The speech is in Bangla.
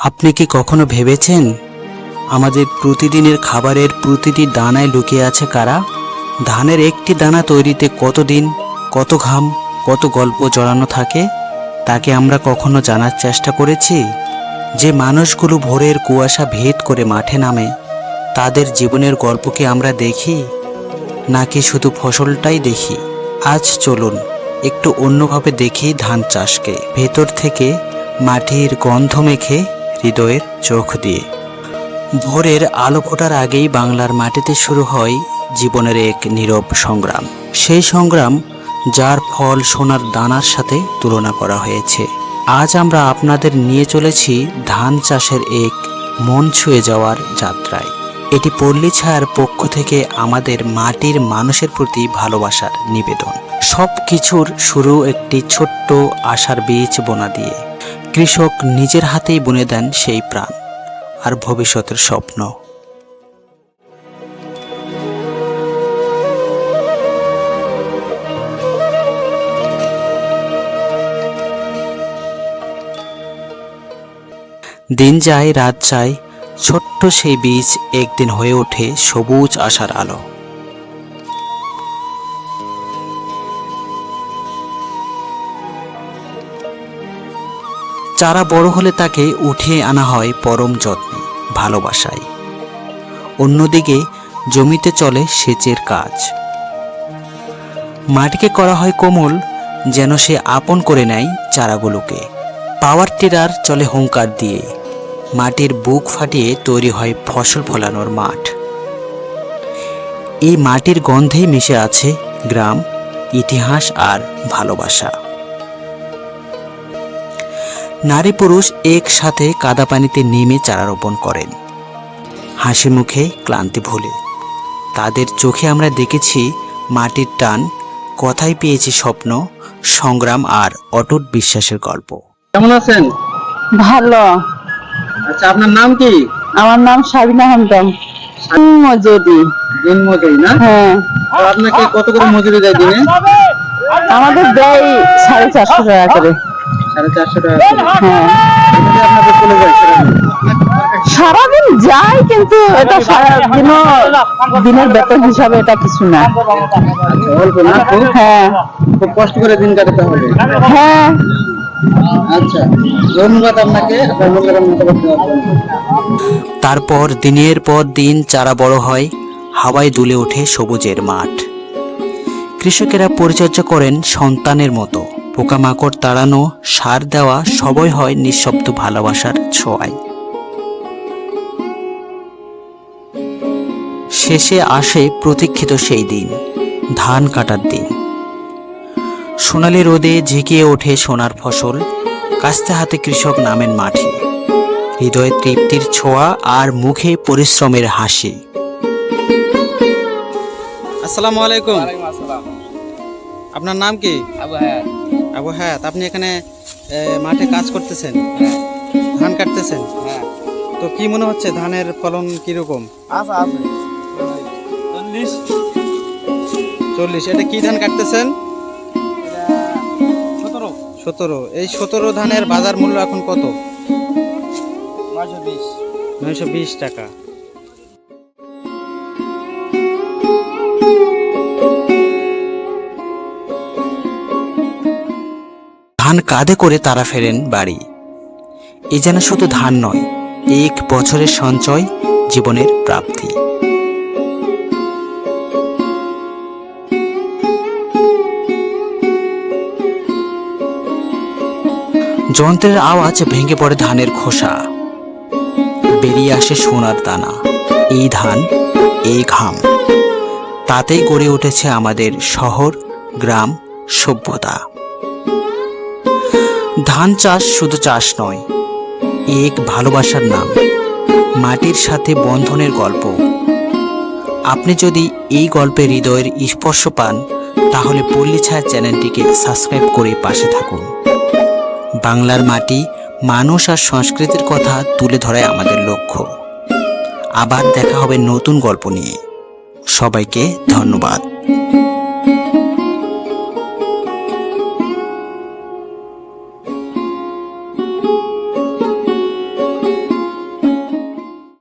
আপনি কি কখনো ভেবেছেন আমাদের প্রতিদিনের খাবারের প্রতিটি দানায় লুকিয়ে আছে কারা? ধানের একটি দানা তৈরিতে কত দিন কত ঘাম, কত গল্প জড়ানো থাকে, তাকে আমরা কখনো জানার চেষ্টা করেছি? যে মানুষগুলো ভোরের কুয়াশা ভেদ করে মাঠে নামে, তাদের জীবনের গল্পকে আমরা দেখি? নাকি শুধু ফসলটাই দেখি? আজ চলুন, একটু অন্যভাবে দেখি ধান চাষকে। ভেতর থেকে মাটির গন্ধ মেখে হৃদয়ের চোখ দিয়ে। ভোরের আলো ফোটার আগেই বাংলার মাটিতে শুরু হয় জীবনের এক নীরব সংগ্রাম। সেই সংগ্রাম যার ফল সোনার দানার সাথে তুলনা করা হয়েছে। আজ আমরা আপনাদের নিয়ে চলেছি ধান চাষের এক মন ছুঁয়ে যাওয়ার যাত্রায়। এটি পল্লী ছায়ার পক্ষ থেকে আমাদের মাটির মানুষের প্রতি ভালোবাসার নিবেদন। সব কিছুর শুরু একটি ছোট্ট আশার বীজ বোনা দিয়ে। কৃষক নিজের হাতেই বুনে দেন সেই প্রাণ আর ভবিষ্যতের স্বপ্ন। দিন যায়, রাত যায়, ছোট্ট সেই বীজ একদিন হয়ে ওঠে সবুজ আশার আলো। চারা বড় হলে তাকে উঠিয়ে আনা হয় পরম যত্নে, ভালোবাসায়। অন্যদিকে জমিতে চলে সেচের কাজ। মাটিকে করা হয় কোমল, যেন সে আপন করে নেয় চারাগুলোকে। পাওয়ার টিলার চলে হুঙ্কার দিয়ে, মাটির বুক ফাটিয়ে তৈরি হয় ফসল ফলানোর মাঠ। এই মাটির গন্ধেই মিশে আছে গ্রাম, ইতিহাস আর ভালোবাসা। নারী পুরুষ একসাথে কাদা পানিতে নেমে চারা রোপণ করেন। হাসি মুখে ক্লান্তি ভুলে। তাদের চোখে আমরা দেখেছি মাটির টান কথাই পেয়েছি স্বপ্ন সংগ্রাম আর অটুট বিশ্বাসের গল্প। কেমন আছেন? ভালো। আচ্ছা আপনার নাম কি? আমার নাম সাবিনা হামদম মজুরি। দিন মজুরি না? হ্যাঁ। আপনাকে কত করে মজুরি দেয় দিনে? আমাদের দেয় সাড়ে চারশো টাকা করে। সাড়ে চারশো টাকা করে। হ্যাঁ। এটাতে আপনাদের চলে যায় সারাদিন। সারাদিন যায় কিন্তু এটা সারাদিনও দিনের বেতন হিসাবে এটা কিছু না। আচ্ছা অল্প না হ্যাঁ। খুব কষ্ট করে দিন কাটাতে হবে। হ্যাঁ। আচ্ছা ধন্যবাদ আপনাকে। আপনার মূল্যবান মতামত তারপর দিনের পর দিন চারা বড় হয় হাওয়ায় দুলে ওঠে সবুজের মাঠ। কৃষকেরা পরিচর্যা করেন সন্তানের মতো। পোকামাকড় তাড়ানো সার দেওয়া সবই হয় নিঃশব্দ ভালোবাসার ছোঁয়ায়। শেষে আসে প্রতীক্ষিত সেই দিন ধান কাটার দিন। সোনালি রোদে ঝিকিয়ে ওঠে সোনার ফসল কাস্তে হাতে কৃষক নামেন মাঠে হৃদয়ে তৃপ্তির ছোঁয়া আর মুখে পরিশ্রমের হাসি। আসসালামু আলাইকুম। আপনার নাম কি? আবু হ্যাঁ আপনি এখানে মাঠে কাজ করতেছেন? ধান কাটতেছেন? তো কি মনে হচ্ছে ধানের ফলন কীরকম? চল্লিশ। এটা কি ধান কাটতেছেন? সতেরো। এই সতেরো ধানের বাজার মূল্য এখন কত? নয়শো বিশ টাকা। ধান কাঁধে করে তারা ফেরেন বাড়ি। এ যেন শুধু ধান নয়, এক বছরের সঞ্চয়, জীবনের প্রাপ্তি। যন্ত্রের আওয়াজ ভেঙে পড়ে ধানের খোসা। বেরিয়ে আসে সোনার দানা। এই ধান, এই ঘাম। তাতেই গড়ে উঠেছে আমাদের শহর, গ্রাম, সভ্যতা। ধান চাষ শুধু চাষ নয়, এক ভালোবাসার নাম, মাটির সাথে বন্ধনের গল্প। আপনি যদি এই গল্পে হৃদয়ের স্পর্শ পান, তাহলে পল্লী ছায়া চ্যানেলটিকে সাবস্ক্রাইব করে পাশে থাকুন। বাংলার মাটি, মানুষ আর সংস্কৃতির কথা তুলে ধরাই আমাদের লক্ষ্য। আবার দেখা হবে নতুন গল্প নিয়ে। সবাইকে ধন্যবাদ।